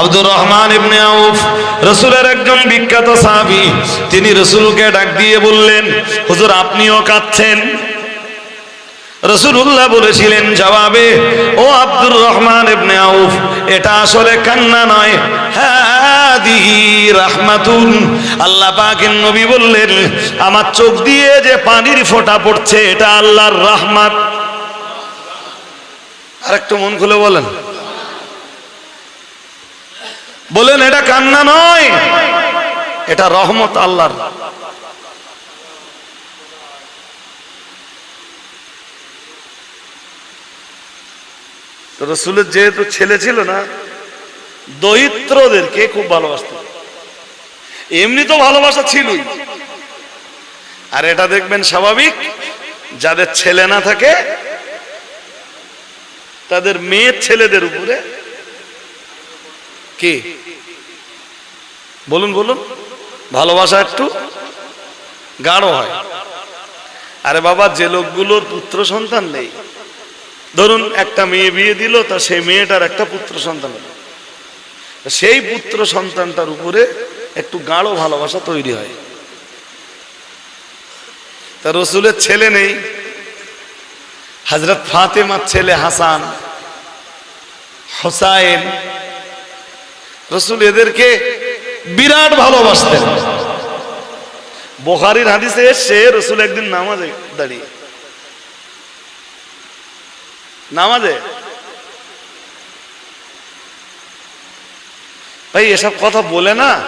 আব্দুর রহমান ইবনে আউফ, রসুলের একজন বিখ্যাত সাহাবী, তিনি রসুলকে ডাক দিয়ে বললেন, হুজুর, আপনিও কাঁদছেন? রসুল্লাহ বলেছিলেন, জবাবে, ও আব্দুর রহমান ইবনে আউফ, এটা আসলে কান্না নয়। রাহমাতুন, আল্লাহ পাকের নবী বললেন, আমার চোখ দিয়ে যে পানির ফোঁটা পড়ছে, এটা আল্লাহর রহমত। আরেকটু মন খুলে বলেন। বলেন, এটা কান্না নয়। এটা রহমত আল্লাহর। রসুলের যেহেতু ছেলে ছিল না, দরিদ্রদেরকে খুব ভালোবাসত এমনি তো ভালোবাসা ছিলই। আর এটা দেখবেন স্বাভাবিক, যাদের ছেলে না থাকে, তাদের মেয়ের ছেলেদের উপরে কি? বলুন বলুন। ভালোবাসা একটু গাঢ় হয়। আরে বাবা, যে লোকগুলোর পুত্র সন্তান নেই। ধরুন, একটা মেয়ে বিয়ে দিল, তা সেই মেয়েটার একটা পুত্র সন্তান। সেই পুত্র সন্তানটার উপরে একটু গাঢ় ভালোবাসা তৈরি হয়। তা রসুলের ছেলে নেই। হজরত ফাতেমার ছেলে হাসান, হোসাইন রসুল এদেরকে বিরাট ভালোবাসতেন। বোখারির হাদিসে এসছে রসুল একদিন নামাজে দাঁড়িয়ে। নামাজে? ভাই, এসব কথা বলে না,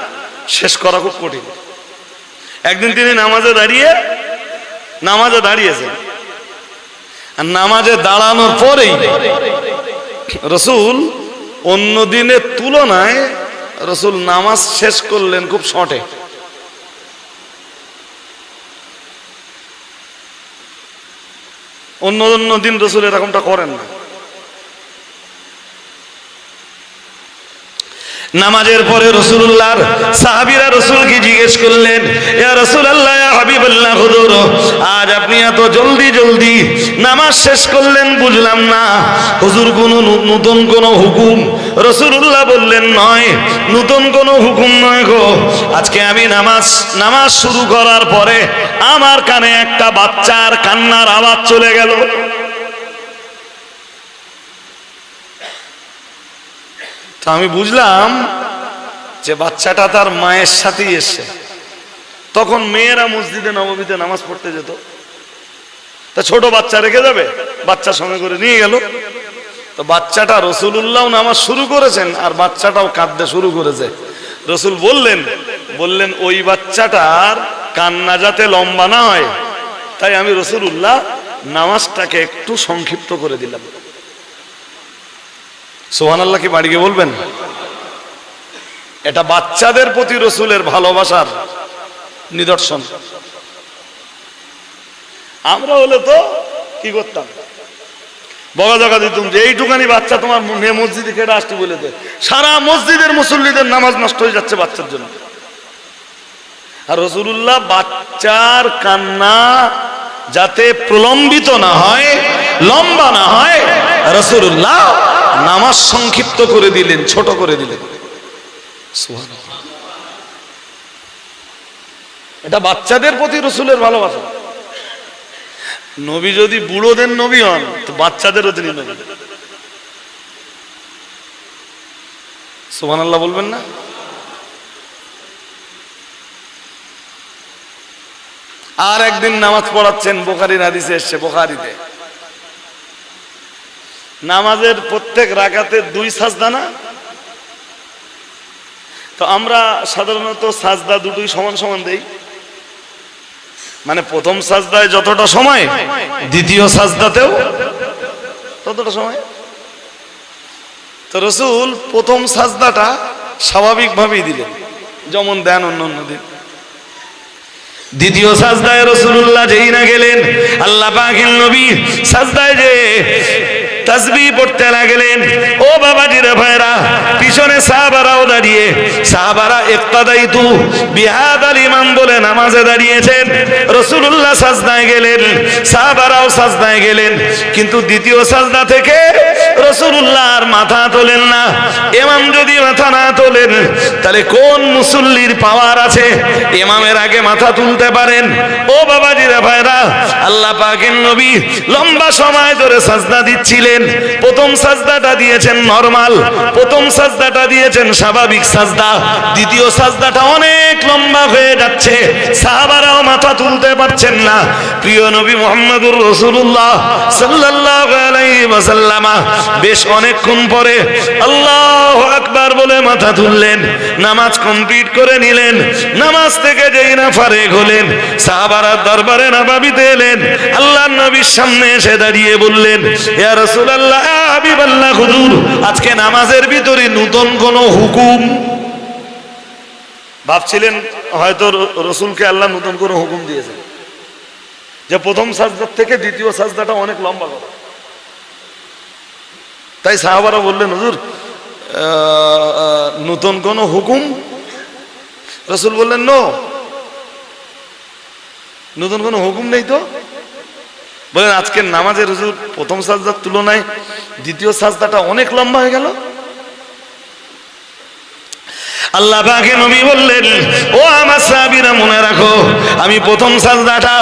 শেষ করা খুব কঠিন। একদিন তিনি নামাজে দাঁড়িয়ে, নামাজে দাঁড়িয়েছেন। আর নামাজে দাঁড়ানোর পরেই রসুল অন্য দিনের তুলনায় রসুল নামাজ শেষ করলেন খুব শর্টে। অন্য অন্য দিন রসুল এরকমটা করেন না। নামাজের পরে রসুল্লাহর সাহাবিরা রসুলকে জিজ্ঞেস করলেন আজ আপনি এত জলদি জলদি নামাজ শেষ করলেন? বুঝলাম না। হুজুর, কোন নতুন কোন হুকুম। রসুল্লাহ বললেন, নয়, নতুন কোন হুকুম নয় গো। আজকে আমি নামাজ নামাজ শুরু করার পরে আমার কানে একটা বাচ্চার কান্নার আওয়াজ চলে গেল। তো আমি বুঝলাম যে বাচ্চাটা তার মায়ের সাথেই এসছে। তখন মেয়েরা মসজিদে, নবমীতে নামাজ পড়তে যেত। তা ছোট বাচ্চা রেখে যাবে, বাচ্চা সঙ্গে করে নিয়ে গেল। তো বাচ্চাটা রসুল্লাহ নামাজ শুরু করেছেন আর বাচ্চাটাও কাঁদতে শুরু করেছে। রসুল বললেন বললেন, ওই বাচ্চাটার কান্না যাতে লম্বা না হয়, তাই আমি রসুল্লাহ নামাজটাকে একটু সংক্ষিপ্ত করে দিলাম। সোহান আল্লাহ কি বাড়ি বলবেন? এটা বাচ্চাদের প্রতি রসুলের ভালোবাসার নিদর্শন। আমরা হলে তো কি করতাম? বগাজগা দিতুম যে এইটুকানি বাচ্চা তোমার মেয়ে মসজিদে কেটে আসতে বলে দে। সারা মসজিদের মুসল্লিদের নামাজ নষ্ট হয়ে যাচ্ছে বাচ্চার জন্য। আর রসুল্লাহ বাচ্চার কান্না যাতে প্রলম্বিত না হয়, লম্বা না হয় রসুল্লাহ নামাজ সংক্ষিপ্ত করে দিলেন, ছোট করে দিলেন। এটা বাচ্চাদের প্রতি রসুলের ভালোবাসা। নবী যদি বুড়োদের নবী হন, তো বাচ্চাদেরও তিনি নবী। সুহান আল্লাহ বলবেন না? আর একদিন নামাজ পড়াচ্ছেন, বোখারির হাদিসে এসছে, বোখারিতে। নামাজের প্রত্যেক রাগাতে দুই সাজদা না? তো আমরা সাধারণত সাজদা দুটোই সমান সমান দেই। মানে প্রথম সাজদায় যতটা সময়, দ্বিতীয় সাজদাতেও ততটা সময়। তো রসুল প্রথম সাজদাটা স্বাভাবিকভাবেই দিলেন, যেমন দেন অন্য অন্য দিন। দ্বিতীয় সাজদায় রসুল্লাহ যেই না গেলেন, আল্লাহ পাকের নবী সাজদায় যে তাসবি পড়তে লাগলেন। ও বাবাজিরা ভাইরা পিছনে সাহাবারাও দাঁড়িয়ে সাহাবারা ইক্তাদাইতু বিহাদাল বলে নামাজে দাঁড়িয়েছেন। রসুল্লাহ সাজদায় গেলেন, সাহাবারাও সাজদায় গেলেন। কিন্তু দ্বিতীয় সাজদা থেকে রসুল্লাহ আর মাথা তোলেন না। এমাম যদি মাথা না তোলেন, তাহলে কোন মুসল্লির পাওয়ার আছে? ইমামের আগে মাথা তুলতে পারেন। ও বাবাজিরা, ভাইরা, আল্লাহ নবী লম্বা সময় ধরে সাজদা দিচ্ছিলেন। প্রথম সাজদাটা দিয়েছেন নরমাল, প্রথম সাজদাটা দিয়েছেন স্বাভাবিক সাজদা। দ্বিতীয় সাজদাটা অনেক লম্বা হয়ে যাচ্ছে। সাহাবারাও মাথা তুলতে পারছেন না। প্রিয় নবী মোহাম্মদুর রসুল্লাহ ওয়াসাল্লামা বেশ অনেকক্ষণ পরে আল্লাহ আকবার বলে মাথা তুললেন, নামাজ কমপ্লিট করে নিলেন, নামাজ থেকে যেই না ফারেক হলেন সাহাবারা দরবারে নবাবিতে এলেন, আল্লাহর নবীর সামনে এসে দাঁড়িয়ে বললেন, ইয়া রাসূলুল্লাহ হাবিবাল্লাহ হুজুর, আজকে নামাজের ভিতরে নতুন কোনো হুকুম? ভাবছিলেন হয়তো রসুলকে আল্লাহ নতুন কোনো হুকুম দিয়েছেন যে প্রথম সাজদার থেকে দ্বিতীয় সাজদাটা অনেক লম্বা করা তাই সাহাবারা বললেন, হুজুর নতুন কোনো হুকুম? রসুল বললেন, নো। নতুন কোনো হুকুম নেই তো? বলেন, আজকের নামাজের হুজুর প্রথম সাজদার তুলনায় দ্বিতীয় সাজদাটা অনেক লম্বা হয়ে গেল। আল্লাহ পাকে নবী বললেন, ও আমার সাহাবীরা, মনে রাখো, আমি প্রথম সাজদাটা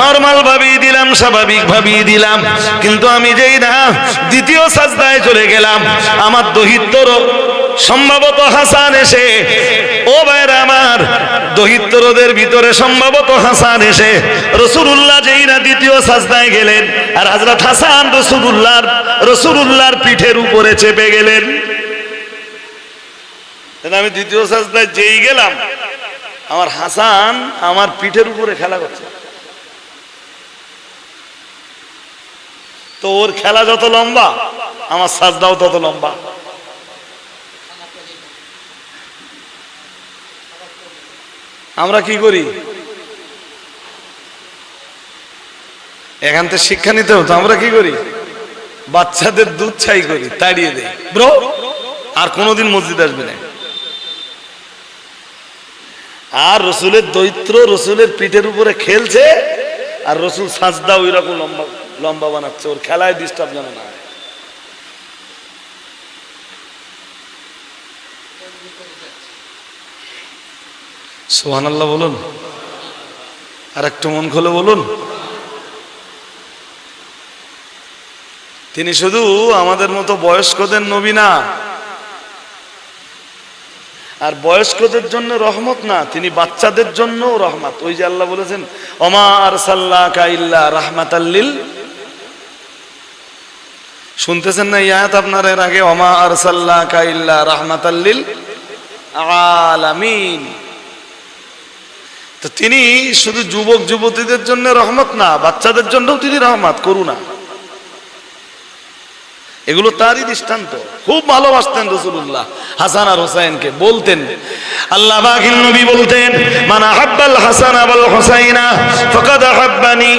নরমাল ভাবেই দিলাম, স্বাভাবিক ভাবেই দিলাম। কিন্তু আমি যেই না, দ্বিতীয় সাজদায় চলে গেলাম। আমার দহিত্তর সম্ভবত হাসান এসে, ও ভাইরা আমার দহিত্তরদের ভিতরে সম্ভবত হাসান এসে রসুলুল্লাহ যেই না দ্বিতীয় সাজদায় গেলেন, আর হযরত হাসান রসুলুল্লাহর রসুলুল্লাহর পিঠের উপরে চেপে গেলেন। আমি দ্বিতীয় সাজদায় যেই গেলাম, আমার হাসান আমার পিঠের উপরে খেলা করছে। তো ওর খেলা যত লম্বা, আমার সাজদাও তত লম্বা। আমরা কি করি? এখান থেকে শিক্ষা নিতে হতো, আমরা কি করি? বাচ্চাদের দুধ ছাই করি, তাড়িয়ে ব্রো, আর কোনোদিন মসজিদ আসবে না। আর রসুলের দৈত্র রসুলের পিঠের উপরে খেলছে, আর রসুল সাজদা ওই রকম লম্বা লম্বা বানাচ্ছে, ওর খেলায় ডিস্টার্ব যেন না সোহান আল্লাহ বলুন। আর একটু মন খোলে বলুন। তিনি শুধু আমাদের মতো বয়স্কদের নবী না আর বয়স্কদের জন্য রহমত না, তিনি বাচ্চাদের জন্য রহমত। ওই যে আল্লাহ বলেছেন অমা আর সাল্লাহ কাইল্লা রাহমাত আল্লিল শুনতেছেন না ইয়াত আপনার এর আগে? অমা আর সাল্লাহ কাইল্লা রাহমাত আল্লিল আলামিন। তো তিনি শুধু যুবক যুবতীদের জন্য রহমত না, বাচ্চাদের জন্যও তিনি রহমত, করুণা। এগুলো তারই দৃষ্টান্ত। খুব ভালোবাসতেন রসুল্লাহ হাসান আর হোসাইনকে বলতেন, আল্লাহ নবী বলতেন, মানা হাসান আবাল হোসাইনা, ফকাদ হাব্বানি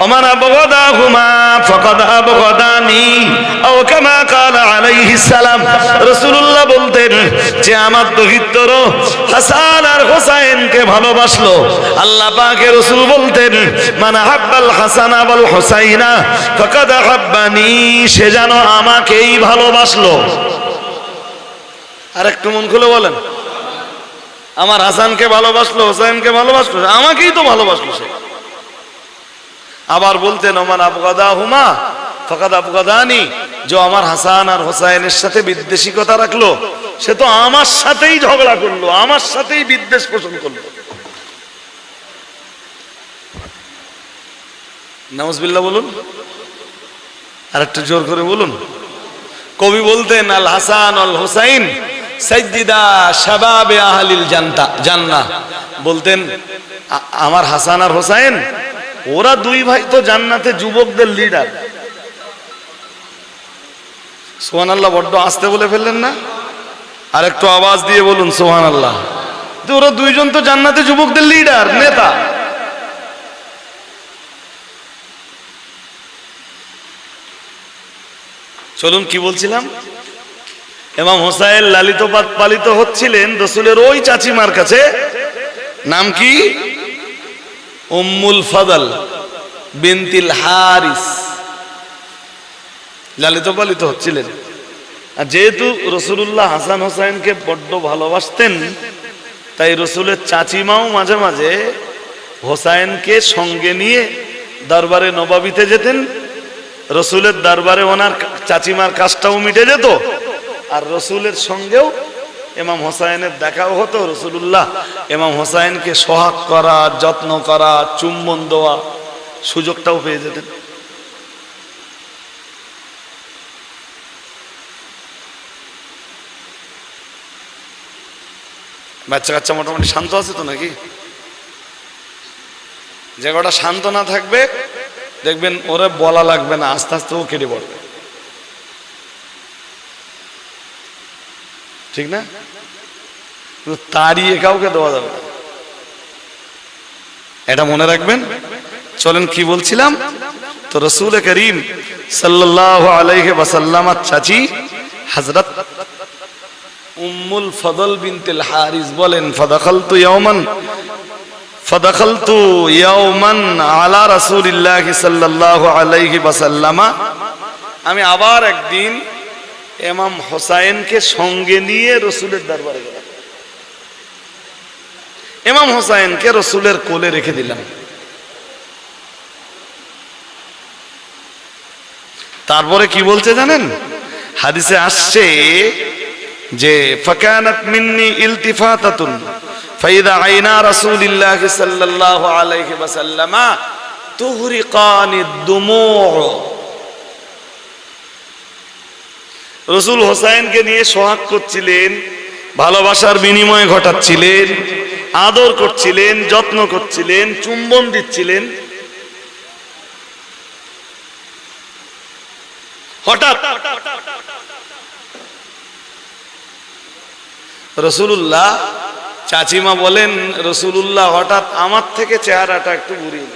ومن أبغضاهما فقد أبغضاني أو كما قال عليه السلام رسول الله বলতেন যে আমার দহিত্তর হাসান আর হোসাইনকে ভালোবাসলো আল্লাহ পাকে রসুল বলতেন মানে হাব্বাল হাসান আবাল হোসাইনা ফকাদ হাব্বানি সে যেন আমাকেই ভালোবাসলো আর একটু মন খুলে বলেন আমার হাসানকে ভালোবাসলো হোসাইনকে ভালোবাসলো আমাকেই তো ভালোবাসলো সে আবার বলতেন, ওমান আবগাদা হুমা ফকাদ আবগাদানি। যে আমার হাসান আর হোসাইনের সাথে বিদ্বেষিকতা রাখল, সে তো আমার সাথেই ঝগড়া করল, আমার সাথেই বিদ্বেষ পোষণ করল। নামজবিল্লা বলুন আর একটু জোর করে বলুন। কবি বলতেন, আল হাসান, আল হোসাইন সাইদিদা শাবাবে আহলিল জান্তা জান্নাহ। বলতেন আমার হাসান আর হোসাইন ওরা দুই ভাই তো জান্নাতে যুবকদের লিডার সোহান আল্লাহ বড্ড আসতে বলে ফেললেন না? আর একটু আওয়াজ দিয়ে বলুন সোহান আল্লাহ ওরা দুইজন তো জান্নাতে যুবকদের লিডার নেতা। চলুন, কি বলছিলাম? এমাম হোসাইন লালিত পালিত হচ্ছিলেন রসুলের ওই চাচিমার কাছে। নাম কি? উম্মুল ফাদল বিনতিল হারিস। লালিত পালিত হচ্ছিলেন। আর যেহেতু রসুল্লাহ হাসান হোসাইনকে বড্ড ভালোবাসতেন, তাই রসুলের চাচিমাও মাঝে মাঝে হোসাইনকে সঙ্গে নিয়ে দরবারে নবাবিতে যেতেন। রসুলের দরবারে ওনার চাচিমার কাজটাও মিটে যেত। আর রসুলের সঙ্গেও এমাম হোসাইনের দেখাও হতো রসুল্লাহ এমাম হোসাইনকে সোহাগ করা, যত্ন করা, চুম্বন দেওয়া সুযোগটাও পেয়ে যেতেন। বাচ্চা কাচ্চা মোটামুটি শান্ত আছে তো নাকি? যে শান্ত না থাকবে, দেখবেন ওরা বলা লাগবে না, আস্তে আস্তে ও কেটে পড়বে। ঠিক না? তাড়িয়ে কাউকে দেওয়া যাবে এটা মনে রাখবেন? চলেন, কি বলছিলাম? তো রসুল করিম চাচি হযরত উম্মুল ফদল বিনতিল হারিস বলেন, ফাদাখালতু ইয়াওমান ফাদাখালতু ইয়াওমান আলা রাসূলিল্লাহ সাল্লাল্লাহু আলাইহি ওয়াসাল্লামা। আমি আবার একদিন ইমাম হোসাইনকে সঙ্গে নিয়ে রসুলের দরবারে গেলাম। ইমাম হোসাইনকে রসুলের কোলে রেখে দিলাম। তারপরে কি বলছে জানেন? হাদিসে আসছে যে, ফাকানাত মিন্নি ইলতিফাতাতুন, ফাইদা আইনা রাসূলিল্লাহ সাল্লাল্লাহু আলাইহি ওয়াসাল্লাম তুহরিকানি দুমু' রসুল হোসাইনকে নিয়ে সোহাগ করছিলেন, ভালোবাসার বিনিময় ঘটাচ্ছিলেন, আদর করছিলেন, যত্ন করছিলেন, চুম্বন দিচ্ছিলেন। হঠাৎ রসুল্লাহ চাচিমা বলেন রসুল্লাহ হঠাৎ আমার থেকে চেহারাটা একটু ঘুরিয়ে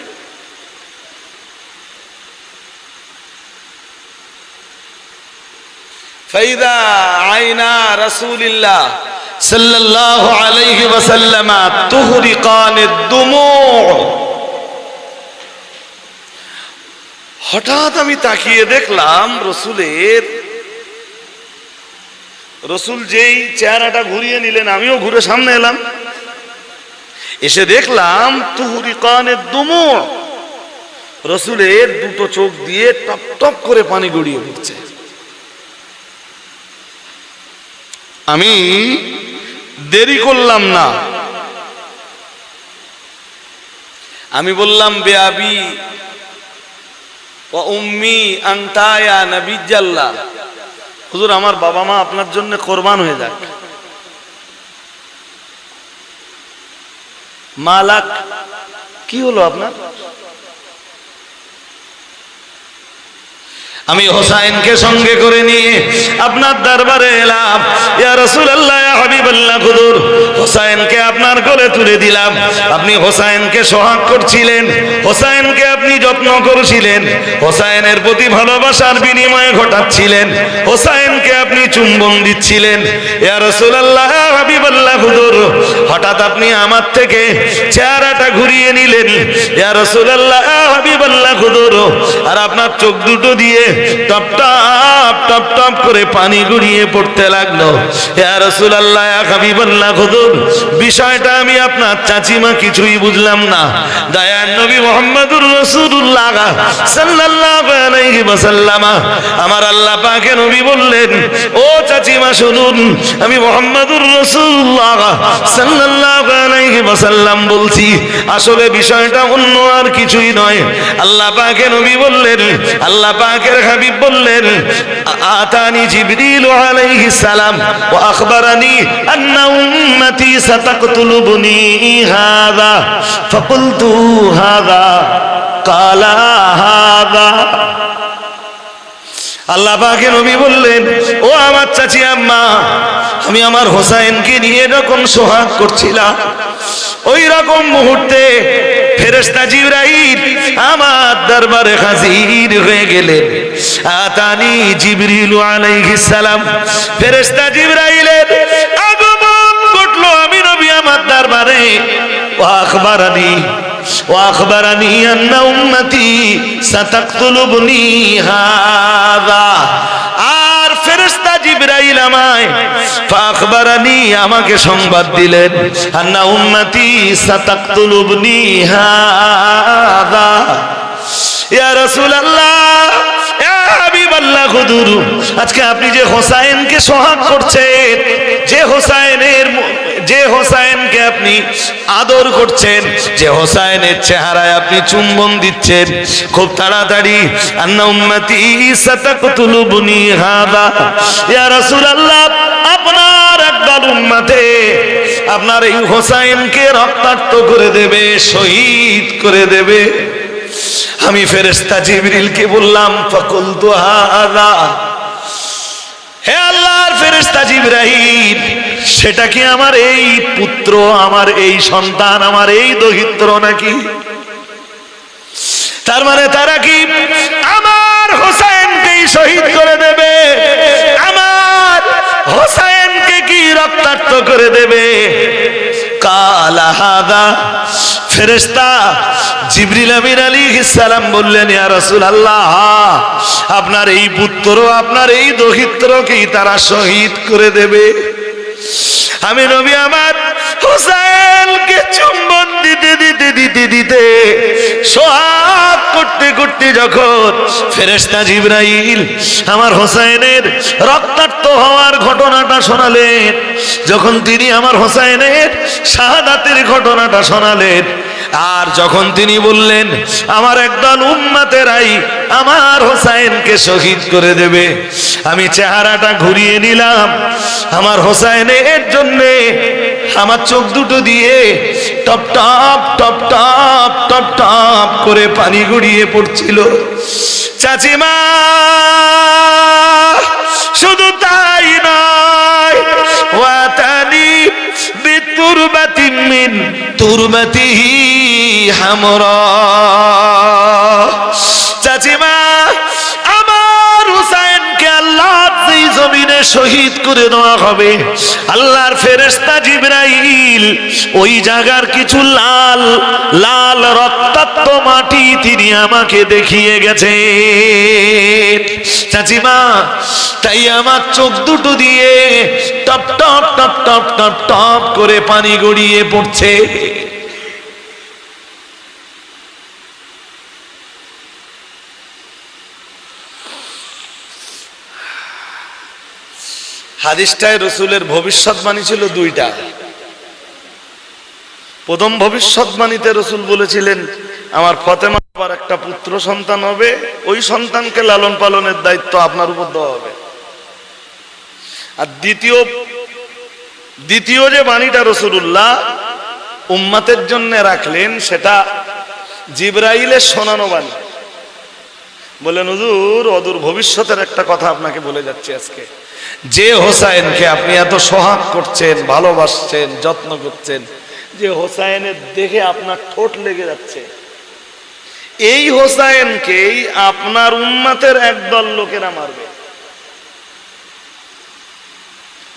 ফাইদা আইনা রাসূলিল্লাহ সাল্লাল্লাহু আলাইহি ওয়াসাল্লাম তুহরিকানিদ দুমূউ হঠাৎ আমি তাকিয়ে দেখলাম রসুলের, রসুল যেই চেহারাটা ঘুরিয়ে নিলেন, আমিও ঘুরে সামনে এলাম। এসে দেখলাম তুহুরি কানের দুমো রসুলের দুটো চোখ দিয়ে টপ টপ করে পানি গড়িয়ে উঠছে আমি দেরি করলাম না। আমি বললাম বেআবি ও উম্মি আংতায়া নবিজাল্লাহ হুজুর, আমার বাবা মা আপনার জন্য কোরবান হয়ে যাক। মালাক, কি হলো আপনার? আমি হোসাইনকে সঙ্গে করে নিয়ে আপনার দরবারে এলাম। ইয়া রাসূলুল্লাহ, ইয়া হাবিবাল্লাহ, হুজুর, হোসাইনকে আপনার কোলে তুলে দিলাম। আপনি হোসাইনকে সোহাগ করছিলেন, হোসাইনকে আপনি যত্ন করছিলেন, হোসাইনের প্রতি ভালোবাসার বিনিময়ে ঘটাচ্ছিলেন, হোসাইনকে আপনি চুম্বন দিচ্ছিলেন। ইয়া রাসূলুল্লাহ, ইয়া হাবিবাল্লাহ, হুজুর, হঠাৎ আপনি আমার থেকে চেহারাটা ঘুরিয়ে নিলেন। ইয়া রাসূলুল্লাহ, ইয়া হাবিবাল্লাহ, হুজুর, আর আপনার চোখ দুটো দিয়ে টপ টপ টপ টপ করে পানি পড়তে লাগল। বিষয়টা আমি আপনার চাচিমা কিছুই বুঝলাম না। দয়ার নবী আমার আল্লাহ পাকে নবী বললেন, ও চাচিমা, শুনুন, আমি বলছি, আসলে বিষয়টা অন্য আর কিছুই নয়। আল্লাহ পাকে নবী বললেন, আল্লাহ পাকের হাবিব বললেন আতানি জিবরিল আলাইহিস সালাম ওয়া আখবারানি আন্না উম্মতি সাতাকতুলুবনি হাযা। ফাকুলতু হাযা, কালা হাযা। আল্লাহ পাকে নবী বললেন, ও আমার চাচি আম্মা, আমি আমার হোসাইনকে নিয়ে এরকম সোহাগ করছিলাম। ওই রকম মুহূর্তে ফেরেশতা জিবরাইল আমার দরবারে হাজির হয়ে গেলেন আতানি জিবরিল আলাইহিস সালাম ফেরেশতা জিবরাইলের আগমন ঘটলো আমি নবী আমার দরবারে ও আখবারানি واخبرني ان امتي ستقتل ابني هذا আমাকে সংবাদ দিলেন। আন্না উম্মতি সাতাকতুলুবনি আজকে আপনি যে হোসাইনকে সোহাগ করছেন, যে হোসাইনের যে যে হোসাইনকে আপনি আদর করছেন, যে হোসাইনের চেহারায় আপনি চুম্বন দিচ্ছেন। খুব তাড়াতাড়ি, আন্না উম্মতি সাতাকতুলুবনি হাদা। ইয়া রাসূলুল্লাহ, আপনার একদল উম্মতে আপনার এই হোসাইনকে রক্তাক্ত করে দেবে, শহীদ করে দেবে। আমি ফেরেস্তা জিবরিলকে বললাম ফকুল তো হাদা। হে আল্লাহর ফেরেস্তা জিব্রাহিম সেটা কি আমার এই পুত্র, আমার এই সন্তান, আমার এই দহিত্র নাকি? তার মানে তারা কি আমার হোসেনকেই শহীদ করে দেবে? আমার হোসেনকে কি রক্তাক্ত করে দেবে? কালা হাদা ফেরেস্তা জিবরিল আমিন আলী সালাম বললেন, ইয়া রাসূল আল্লাহ আপনার এই পুত্র আপনার এই দহিত্রকেই তারা শহীদ করে দেবে। আমি নবী আমার হোসেনকে চুম্বন দিতে দিতে দিতে দিতে সোহাগ করতে করতে যখন ফেরেস্তা জিব্রাইল আমার হোসাইনের রক্তাক্ত হওয়ার ঘটনাটা শোনালেন, যখন তিনি আমার হোসাইনের শাহাদাতের ঘটনাটা শোনালেন আর যখন তিনি বললেন, আমার একদল উম্মাতেরাই আমার হোসাইনকে শহীদ করে দেবে, আমি চেহারাটা ঘুরিয়ে নিলাম। আমার হোসাইনের জন্যে আমার চোখ দুটো দিয়ে টপ টপ টপ টপ টপ টপ করে পানি গড়িয়ে পড়ছিল। চাচিমা, শুধু তাই নয়, ওয়াতানি বিতুরবাতি মিন তুরবাতিহি হামরা। চাচিমা জমিনে শহীদ করে দেওয়া হবে। আল্লাহর ফেরেশতা জিবরাইল ওই জায়গার কিছু লাল লাল রক্তাক্ত মাটি তিনি আমাকে দেখিয়ে গেছে। চাচিমা, তাই আমার চোখ দুটো দিয়ে টপ টপ টপ টপ টপ টপ করে পানি গড়িয়ে পড়ছে। হাদিসটায় রসুলের ভবিষ্যৎবাণী ছিল দুইটা। প্রথম ভবিষ্যৎবাণীতে রসুল বলেছিলেন, আমার ফতেমা আবার একটা পুত্র সন্তান হবে, ওই সন্তানকে লালন পালনের দায়িত্ব আপনার উপর দেওয়া হবে। আর দ্বিতীয় দ্বিতীয় যে বাণীটা রসুল্লাহ উম্মাতের জন্য রাখলেন, সেটা জিব্রাইলের শোনানো বাণী। বলেন হুজুর, অদূর ভবিষ্যতের একটা কথা আপনাকে বলে যাচ্ছি আজকে। যে হোসাইনকে আপনি এত সোহাগ করছেন, ভালোবাসছেন, যত্ন করছেন, যে হোসাইনের দেখে আপনার ঠোঁট লেগে যাচ্ছে। এই হোসাইনকেই আপনার উম্মাতের একদল লোকেরা মারবে।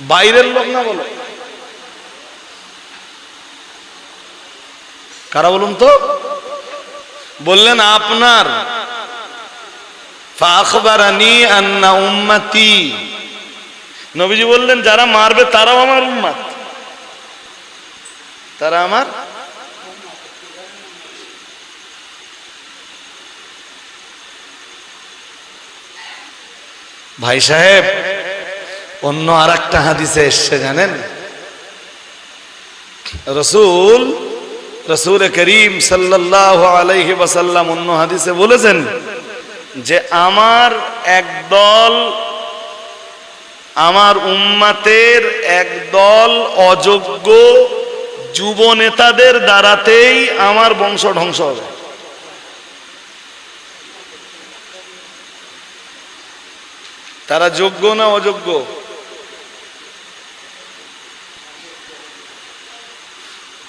বাইরের লোক না বলো? কারা বলুন তো? বললেন, আপনার। ফাখবারানি আন্না উম্মতি। নবীজি বললেন, যারা মারবে তারাও আমার উম্মাত তারা আমার ভাই সাহেব, অন্য আর একটা হাদিসে এসছে, জানেন? রসুল রসুল করিম সাল্লাহ আলাইহি ওয়াসাল্লাম অন্য হাদিসে বলেছেন যে, আমার একদল আমার উম্মাতের একদল অযোগ্য যুব নেতাদের দ্বারাতেই আমার বংশ ধ্বংস হবে। তারা যোগ্য না অযোগ্য?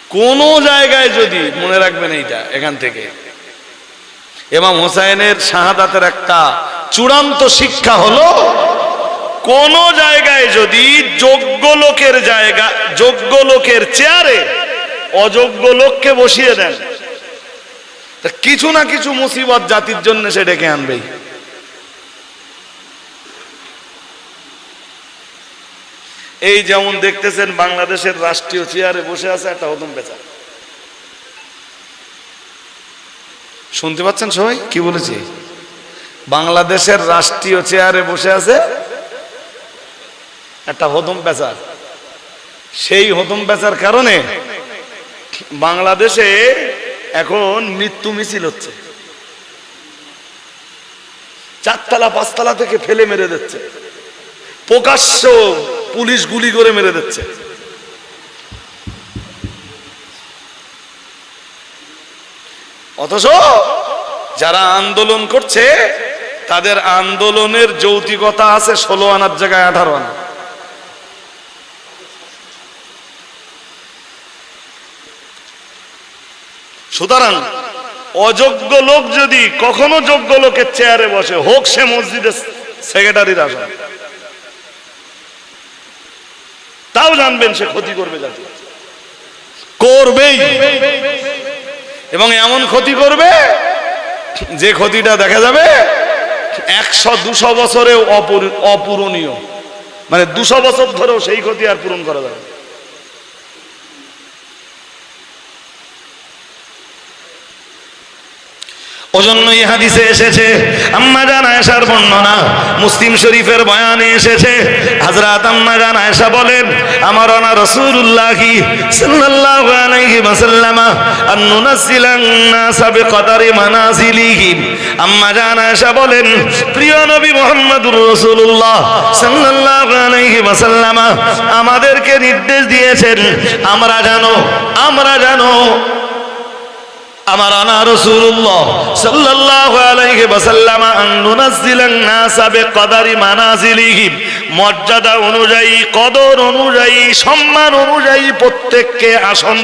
কোন জায়গায় যদি, মনে রাখবেন এইটা, এখান থেকে। এবং হোসাইনের শাহাদাতের একটা চূড়ান্ত শিক্ষা হলো কোন জায়গায় যদি যোগ্য লোকের জায়গা, যোগ্য লোকের চেয়ারে অযোগ্য লোককে বসিয়ে দেন কিছু না কিছু মুসিবত জাতির জন্য সে ডেকে আনবেই। এই যেমন দেখতেছেন বাংলাদেশের রাষ্ট্রীয় চেয়ারে বসে আছে, একটা হদম পেঁচা শুনতে পাচ্ছেন সবাই? কি বলেছি? বাংলাদেশের রাষ্ট্রীয় চেয়ারে বসে আছে একটা হদম বেচার। সেই হদম বেচার কারণে বাংলাদেশে এখন মৃত্যু মিছিল হচ্ছে। চারতলা, পাঁচতলা থেকে ফেলে মেরে দিচ্ছে। প্রকাশ্য পুলিশ গুলি করে মেরে দিচ্ছে। অথচ যারা আন্দোলন করছে, তাদের আন্দোলনের যৌতিকতা আছে ষোলো আনার জায়গায় আঠারো আনা সুতরাং অযোগ্য লোক যদি কখনো যোগ্য লোকের চেয়ারে বসে, হোক সে মসজিদের সেক্রেটারির আসন। তাও জানবেন সে ক্ষতি করবে জাতি করবেই। এবং এমন ক্ষতি করবে, যে ক্ষতিটা দেখা যাবে একশো, দুশো বছরেও অপূর- অপূরণীয়। মানে দুশো বছর ধরেও সেই ক্ষতি আর পূরণ করা যাবে ওজন্যই হাদিসে এসেছে, আম্মা জান আয়েশার বর্ণনা, মুসলিম শরীফের বয়ানে এসেছে। হযরত আম্মা জান আয়েশা বলেন আমার অনা রাসূলুল্লাহি সাল্লাল্লাহু আলাইহি ওয়াসাল্লাম আন নুনাসিলান নাসা বিকদারি মানাজিলিহিম আম্মা জান আয়েশা বলেন, প্রিয় নবী মুহাম্মদুর রাসূলুল্লাহ সাল্লাল্লাহু আলাইহি ওয়াসাল্লাম আমাদেরকে নির্দেশ দিয়েছেন, আমরা জানো আমরা জানো আমার আনা রাসূলুল্লাহ সাল্লাল্লাহু আলাইহি ওয়াসাল্লাম আন নুনাজ্জিলান নাসা বিকদারি মানাজিলিহিম মর্যাদা অনুযায়ী, কদর অনুযায়ী, সম্মান অনুযায়ী প্রত্যেককে আসন